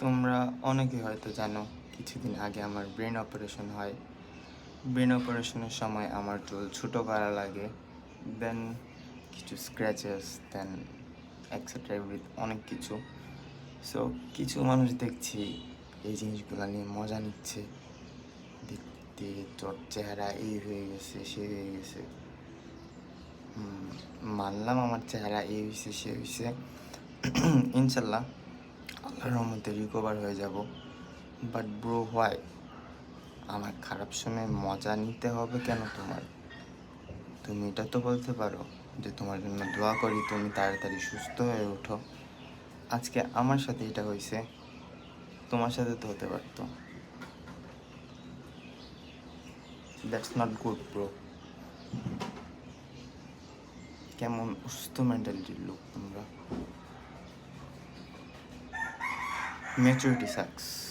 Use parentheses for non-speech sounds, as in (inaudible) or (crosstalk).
তোমরা অনেকে হয়তো জানো, কিছুদিন আগে আমার ব্রেন অপারেশন হয়। ব্রেন অপারেশনের সময় আমার চুল ছোটো করা লাগে দেন কিছু স্ক্র্যাচেস দেন এক্সেট্রা উইথ অনেক কিছু। সো কিছু মানুষ দেখছি এই জিনিসগুলো নিয়ে মজা নিচ্ছে। দেখতে, তোর চেহারা এই হয়ে গেছে, সে হয়ে গেছে। মানলাম আমার চেহারা এই হয়েছে সে হয়েছে (clears throat) ইনশাল্লাহ। আল্লাহর রহমতে রিকভার হয়ে যাব। বাট ব্রো হোয়াই আমার খারাপ সময় মজা নিতে হবে কেন তোমার? তুমি এটা তো বলতে পারো যে তোমার জন্য দোয়া করি, তুমি তাড়াতাড়ি সুস্থ হয়ে ওঠো। আজকে আমার সাথে এটা হয়েছে তোমার সাথে তো হতে পারতো। দ্যাটস নট গুড ব্রো কেমন অসুস্থ মেন্টালিটির লোক তোমরা। maturity sucks.